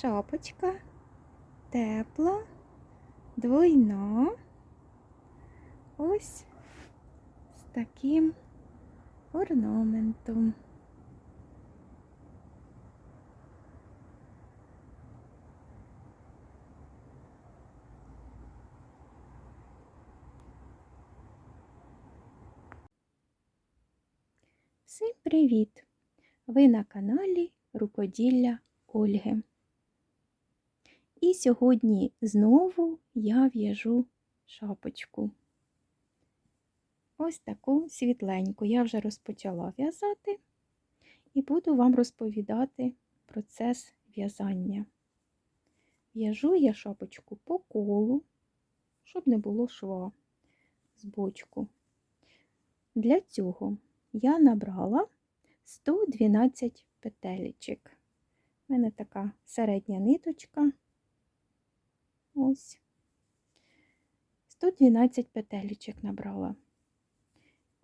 шапочка тепла, двойна. Ось з таким орнаментом. Всім привіт! Ви на каналі Рукоділля Ольги. І сьогодні знову я в'яжу шапочку. Ось таку світленьку я вже розпочала в'язати і буду вам розповідати процес в'язання. В'яжу я шапочку по колу, щоб не було шва з бочку. Для цього я набрала 112 петелечок. У мене така середня ниточка. Ось. 112 петелечок набрала.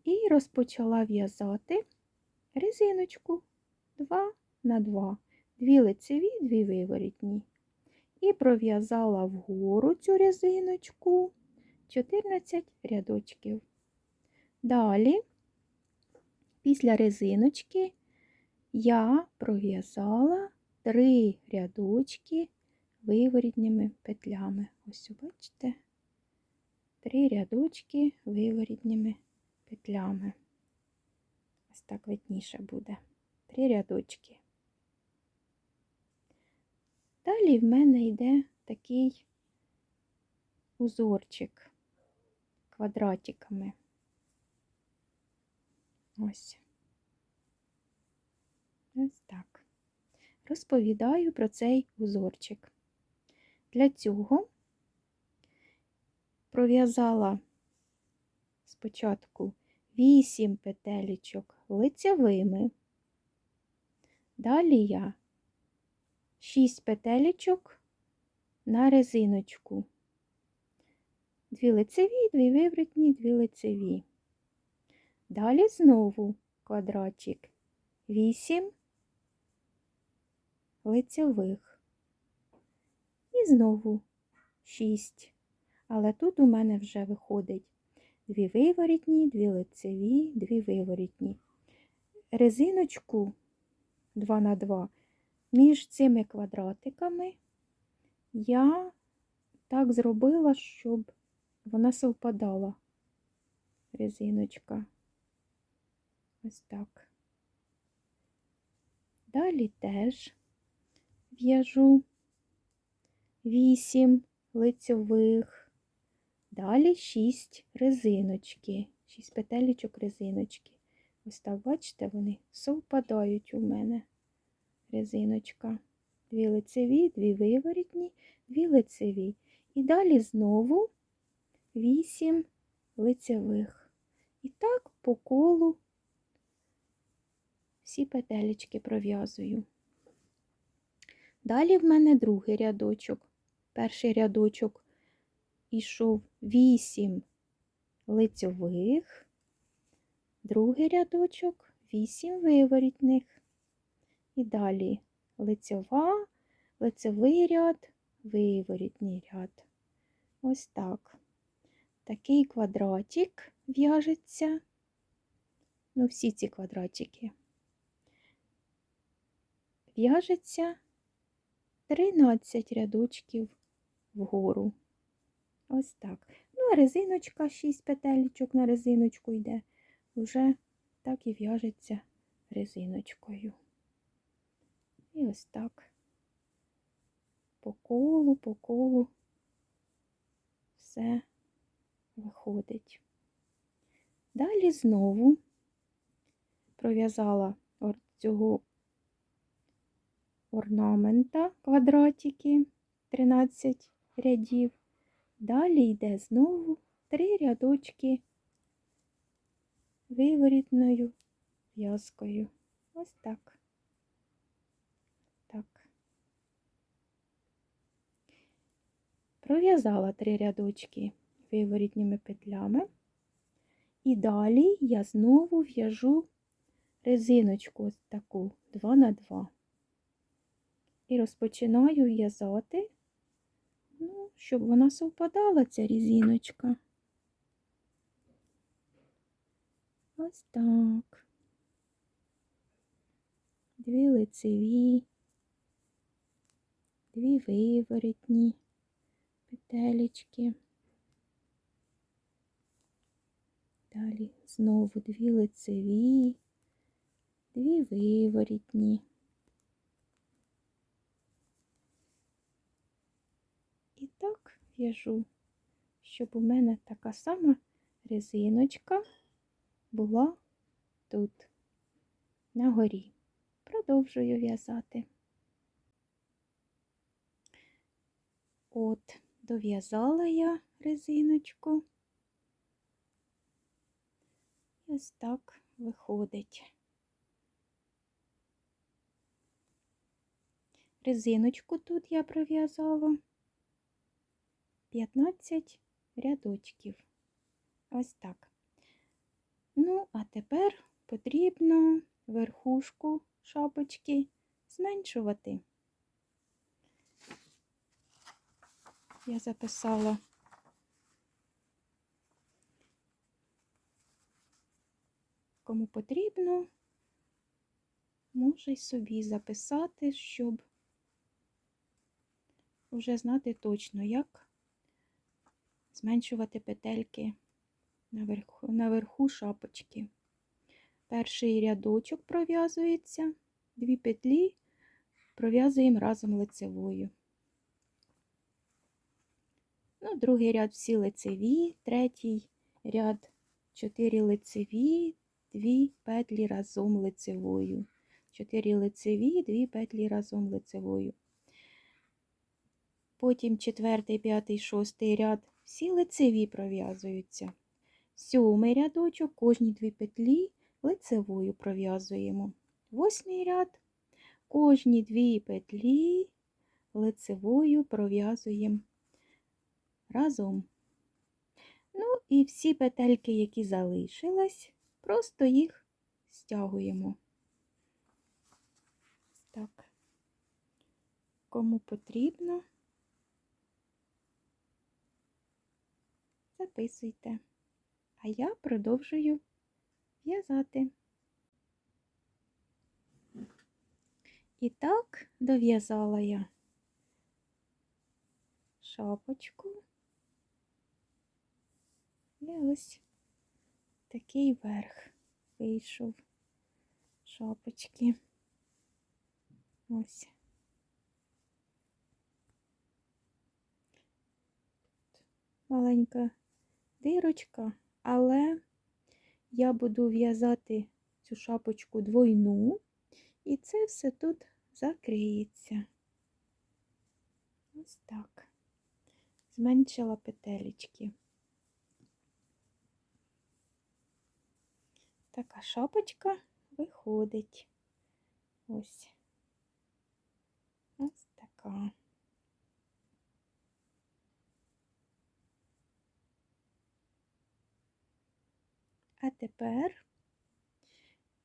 І розпочала в'язати резиночку 2 на 2, дві лицеві, дві виворітні. І пров'язала вгору цю резиночку 14 рядочків. Далі Після резиночки я пров'язала три рядочки виворітніми петлями. Ось, бачите, три рядочки виворітніми петлями. Ось так видніше буде. Три рядочки. Далі в мене йде такий узорчик квадратиками. Ось. Ось так. Розповідаю про цей узорчик. Для цього пров'язала спочатку 8 петелечок лицевими, далі я 6 петелечок на резиночку, дві лицеві, дві вивертні, дві лицеві. Далі знову квадратик 8 лицевих. І знову 6. Але тут у мене вже виходить дві виворітні, дві лицеві, дві виворітні. Резиночку 2 на 2 між цими квадратиками я так зробила, щоб вона совпадала резиночка. Ось так. Далі теж в'яжу 8 лицьових, далі 6 резиночки, 6 петелечок резиночки. Ось так, бачите, вони совпадають у мене резиночка. Дві лицеві, дві виворітні, дві лицеві. І далі знову 8 лицевих. І так по колу всі петелечки пров'язую. Далі в мене другий рядочок. Перший рядочок ішов 8 лицьових, другий рядочок 8 виворітних. І далі лицьова, лицевий ряд, виворітній ряд. Ось так. Такий квадратик в'яжеться. Ну, всі ці квадратики в'яжеться 13 рядочків вгору. Ось так. Ну, а резиночка, 6 петелечок на резиночку йде, вже так і в'яжеться резиночкою. І ось так по колу, по колу все виходить. Далі знову пров'язала цього орнамента квадратики 13 рядів. Далі йде знову три рядочки виворітною в'язкою. Ось так. Так. Пров'язала три рядочки виворітніми петлями. І далі я знову в'яжу резиночку ось таку 2 на 2. І розпочинаю в'язати, ну, щоб вона совпадала, ця різиночка. Ось так. Дві лицеві, дві виворотні петелечки. Далі знову дві лицеві, дві виворітні. І так в'яжу, щоб у мене така сама резиночка була тут, на горі. Продовжую в'язати. От, дов'язала я резиночку. Ось так виходить. Резиночку тут я пров'язала 15 рядочків. Ось так. Ну, а тепер потрібно верхушку шапочки зменшувати. Я записала кому потрібно, може й собі записати, щоб вже знати точно, як зменшувати петельки наверху, наверху шапочки. Перший рядочок пров'язується, дві петлі пров'язуємо разом лицевою. Ну, другий ряд всі лицеві, третій ряд 4 лицеві, 2 петлі разом лицевою. 4 лицеві, 2 петлі разом лицевою. Потім четвертий, п'ятий, шостий ряд всі лицеві пров'язуються. Сьомий рядочок, кожні дві петлі лицевою пров'язуємо. Восьмий ряд, кожні дві петлі лицевою пров'язуємо разом. Ну і всі петельки, які залишились, просто їх стягуємо. Так, кому потрібно, записуйте. А я продовжую в'язати. І так дов'язала я шапочку. І ось такий верх вийшов шапочки. Ось. Маленька дирочка, але я буду в'язати цю шапочку двойну, і це все тут закриється. Ось так. Зменшила петелечки. Така шапочка виходить. Ось. Ось така. А тепер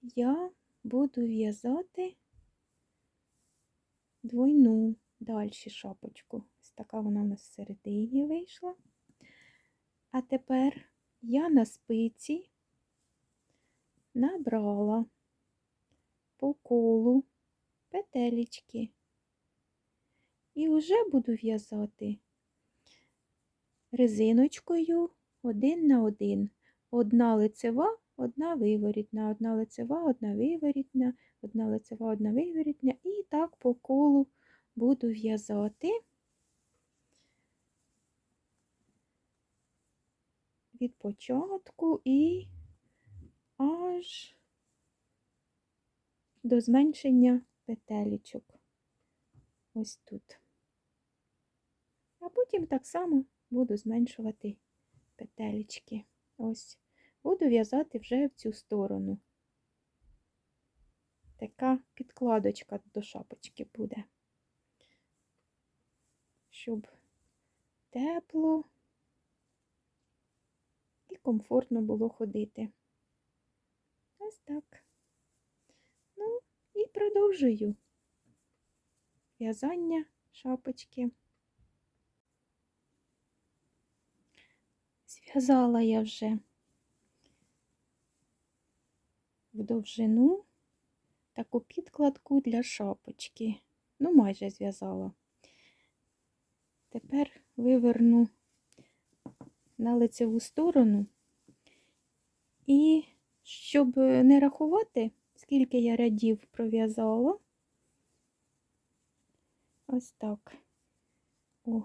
я буду в'язати двойну далі шапочку. Ось така вона у нас всередині вийшла. А тепер я на спиці набрала по колу петелечки і вже буду в'язати резиночкою один на один. Одна лицева, одна виворітна, одна лицева, одна виворітна, одна лицева, одна виворітня. І так по колу буду в'язати від початку і аж до зменшення петелечок. Ось тут. А потім так само буду зменшувати петелечки. Ось. Буду в'язати вже в цю сторону. Така підкладочка до шапочки буде, щоб тепло і комфортно було ходити. Ось так. Ну, і продовжую. в'язання шапочки. Зв'язала я вже в довжину таку підкладку для шапочки. Ну, майже зв'язала. Тепер виверну на лицеву сторону. І щоб не рахувати, скільки я рядів пров'язала, ось так. О.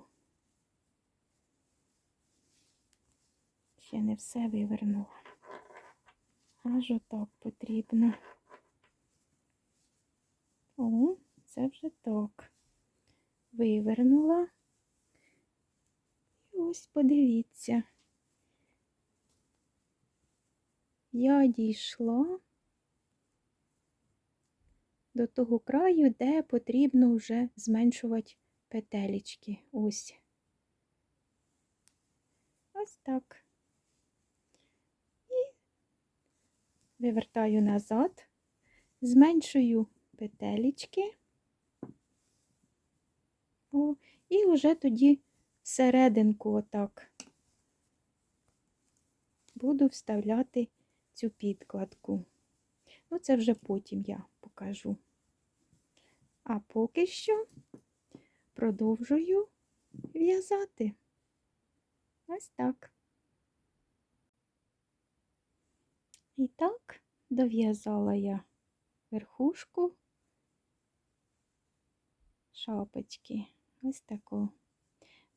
Ще не все вивернула. Аж отак потрібно. О, це вже так. Вивернула. І ось подивіться. Я дійшла до того краю, де потрібно вже зменшувати петелечки. Ось. Ось так. Вивертаю назад, зменшую петелечки. О, і вже тоді серединку отак буду вставляти цю підкладку. Ну, це вже потім я покажу. А поки що продовжую в'язати. Ось так. І так дов'язала я верхушку шапочки. Ось таку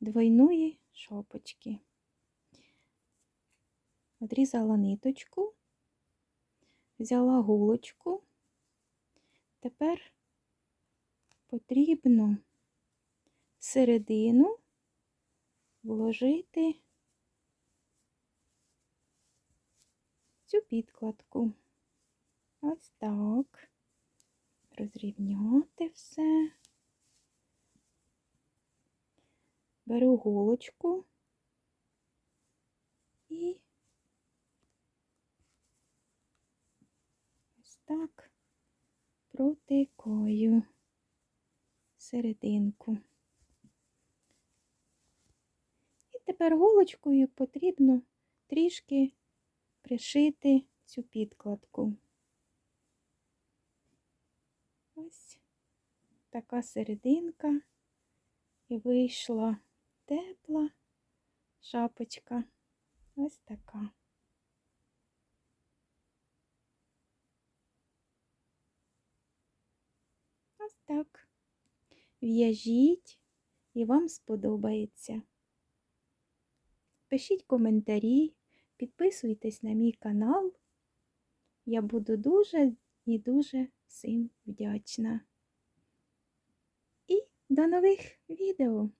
двойної шапочки. Одрізала ниточку, взяла гулочку. Тепер потрібно середину вложити цю підкладку. Ось так. Розрівняти все. Беру голочку і ось так протикаю серединку. І тепер голочкою потрібно трішки пришити цю підкладку. Ось така серединка і вийшла тепла шапочка. Ось така. Ось так. В'яжіть і вам сподобається. Пишіть коментарі, підписуйтесь на мій канал. Я буду дуже і дуже всім вдячна. І до нових відео!